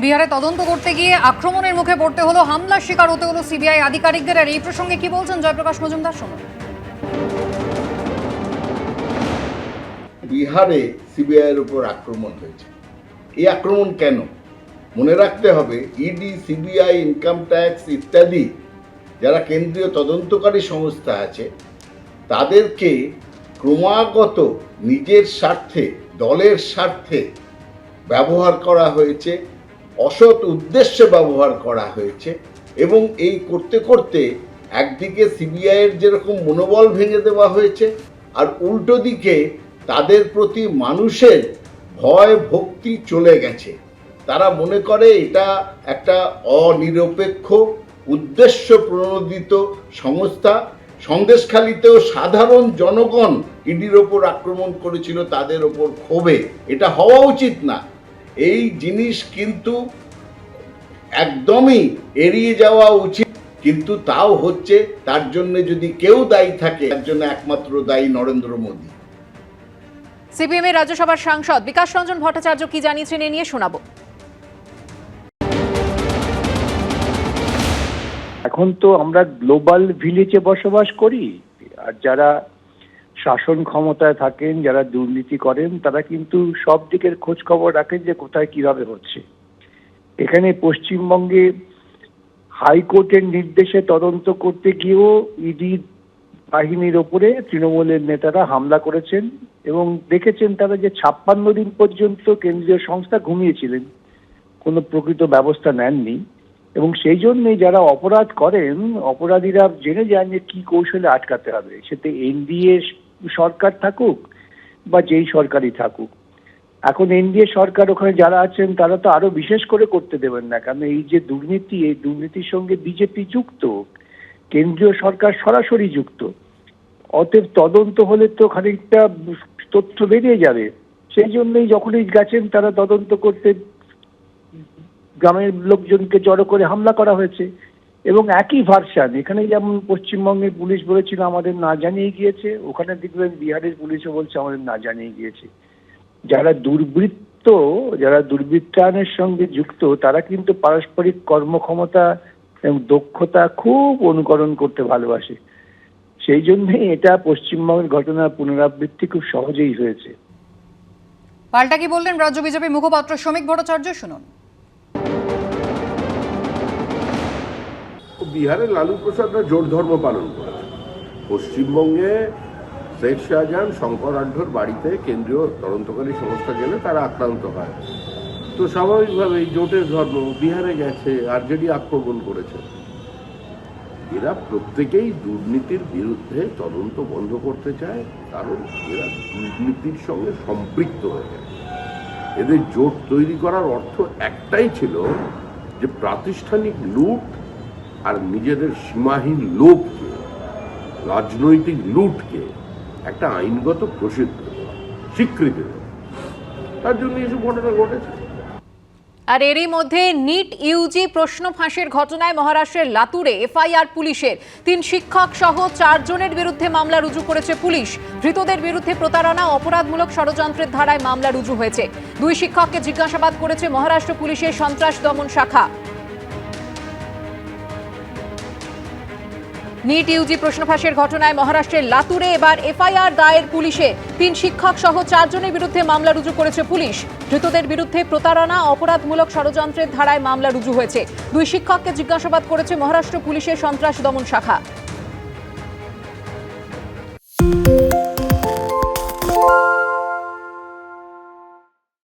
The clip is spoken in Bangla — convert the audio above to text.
বিহারে তদন্ত করতে গিয়ে আক্রমণের মুখে পড়তে হলো হামলার শিকার হতে হলো সিবিআই আধিকারিকদের। আর এই প্রসঙ্গে কি বলছেন জয়প্রকাশ মজুমদার, শুনুন। বিহারে সিবিআইয়ের উপর আক্রমণ হয়েছে। এই আক্রমণ কেন? মনে রাখতে হবে ইডি সিবিআই ইনকাম ট্যাক্স ইত্যাদি যারা কেন্দ্রীয় তদন্তকারী সংস্থা আছে, তাদেরকে ক্রমাগত নিজের স্বার্থে, দলের স্বার্থে ব্যবহার করা হয়েছে। অসৎ উদ্দেশ্যে ব্যবহার করা হয়েছে এবং এই করতে করতে একদিকে সিবিআইয়ের যেরকম মনোবল ভেঙে দেওয়া হয়েছে আর উল্টো দিকে তাদের প্রতি মানুষের ভয়, ভক্তি চলে গেছে। তারা মনে করে এটা একটা অনিরপেক্ষ, উদ্দেশ্য প্রণোদিত সংস্থা। সন্দেশখালিতেও সাধারণ জনগণ ইডির ওপর আক্রমণ করেছিল, তাদের ওপর ক্ষোভে। এটা হওয়া উচিত না। এই জিনিস কিন্তু একদমই এড়িয়ে যাওয়া উচিত। কিন্তু তাও হচ্ছে তার জন্য যদি কেউ দায়ী থাকে তার জন্য একমাত্র দায়ী নরেন্দ্র মোদী। সিপিএম এর রাজ্যসভার সাংসদ বিকাশ রঞ্জন ভট্টাচার্য কি জানিয়েছেন এ নিয়ে শোনাবো। এখন তো আমরা গ্লোবাল ভিলেজে বসবাস করি আর যারা শাসন ক্ষমতায় থাকেন, যারা দুর্নীতি করেন, তারা কিন্তু সব দিকের খোঁজ খবর রাখেন যে কোথায় কীভাবে হচ্ছে। এখানে পশ্চিমবঙ্গে হাইকোর্টের নির্দেশে তদন্ত করতে গিয়েও ইডি বাহিনীর ওপরে তৃণমূলের নেতারা হামলা করেছেন এবং দেখেছেন তারা যে ছাপ্পান্ন দিন পর্যন্ত কেন্দ্রীয় সংস্থা ঘুমিয়েছিলেন। কোনো প্রকৃত ব্যবস্থা নেননি এবং সেই জন্যই যারা অপরাধ করেন, অপরাধীরা জেনে যান যে কি কৌশলে আটকাতে হবে। সেতে এনডিএ সরকার থাকুক বা যেই সরকারই থাকুক। এখন এনডিএ সরকার ওখানে যারা আছেন, তারা তো আরও বিশেষ করে করতে দেবেন না। কারণ এই যে দুর্নীতি, এই দুর্নীতির সঙ্গে বিজেপি যুক্ত, কেন্দ্রীয় সরকার সরাসরি যুক্ত, অতএব তদন্ত হলে তো খানিকটা তথ্য বেরিয়ে যাবে। সেই জন্যই যখনই গেছেন, তারা তদন্ত করতে গ্রামের লোকজনকে জড়ো করে হামলা করা হয়েছে। এবং একই ভার্সান এখানে যেমন পশ্চিমবঙ্গে পুলিশ বলেছিল আমাদের না জানিয়ে গিয়েছে, ওখানে দেখবেন বিহারের পুলিশও বলছে আমাদের না জানিয়ে গিয়েছে। যারা দুর্বৃত্ত, যারা দুর্বৃত্তায়নের সঙ্গে যুক্ত, তারা কিন্তু পারস্পরিক কর্মক্ষমতা এবং দক্ষতা খুব অনুকরণ করতে ভালোবাসে। সেই জন্যই এটা পশ্চিমবঙ্গের ঘটনার পুনরাবৃত্তি খুব সহজেই হয়েছে। পাল্টা কি বললেন রাজ্য বিজেপি মুখপাত্র শ্রমিক ভট্টাচার্য? শুনুন। বিহারে লালু প্রসাদরা জোর ধর্ম পালন করেছে। পশ্চিমবঙ্গে শেখ শাহজাহান, শঙ্কর আঢ্যর বাড়িতে কেন্দ্রীয় তদন্তকারী সংস্থা গেলে তারা আক্রান্ত হয়। তো স্বাভাবিকভাবেই জোটের ধর্ম বিহারে গেছে, আরজেডি আক্রমণ করেছে। এরা প্রত্যেকেই দুর্নীতির বিরুদ্ধে তদন্ত বন্ধ করতে চায়, কারণ এরা দুর্নীতির সঙ্গে সম্পৃক্ত হয়ে গেছে। এদের জোট তৈরি করার অর্থ একটাই ছিল যে প্রাতিষ্ঠানিক লুট আর নিজেদের সীমাহীন লোভকে, রাজনৈতিক লুটকে একটা আইনগত প্রসিদ্ধ, স্বীকৃতি। তার জন্য এসব ঘটনা ঘটেছে। আর এরই মধ্যে নিট ইউজি প্রশ্ন ফাঁসের ঘটনায় মহারাষ্ট্রের লাতুরে এফআইআর পুলিশের তিন শিক্ষক সহ চারজনের বিরুদ্ধে মামলা রুজু করেছে পুলিশ। ধৃতদের বিরুদ্ধে প্রতারণা, অপরাধমূলক ষড়যন্ত্রের ধারায় মামলা রুজু হয়েছে। দুই শিক্ষককে জিজ্ঞাসাবাদ করেছে মহারাষ্ট্র পুলিশের সন্ত্রাস দমন শাখা। নিট ইউজি প্রশ্ন ফাঁসের ঘটনায় মহারাষ্ট্রের লাতুরে এবার এফআইআর দায়ের পুলিশে। তিন শিক্ষক সহ চারজনের বিরুদ্ধে মামলা রুজু করেছে পুলিশ। ধৃতদের বিরুদ্ধে প্রতারণা, অপরাধমূলক ষড়যন্ত্রের ধারায় মামলা রুজু হয়েছে। দুই শিক্ষককে জিজ্ঞাসাবাদ করেছে মহারাষ্ট্র পুলিশের সন্ত্রাস দমন শাখা।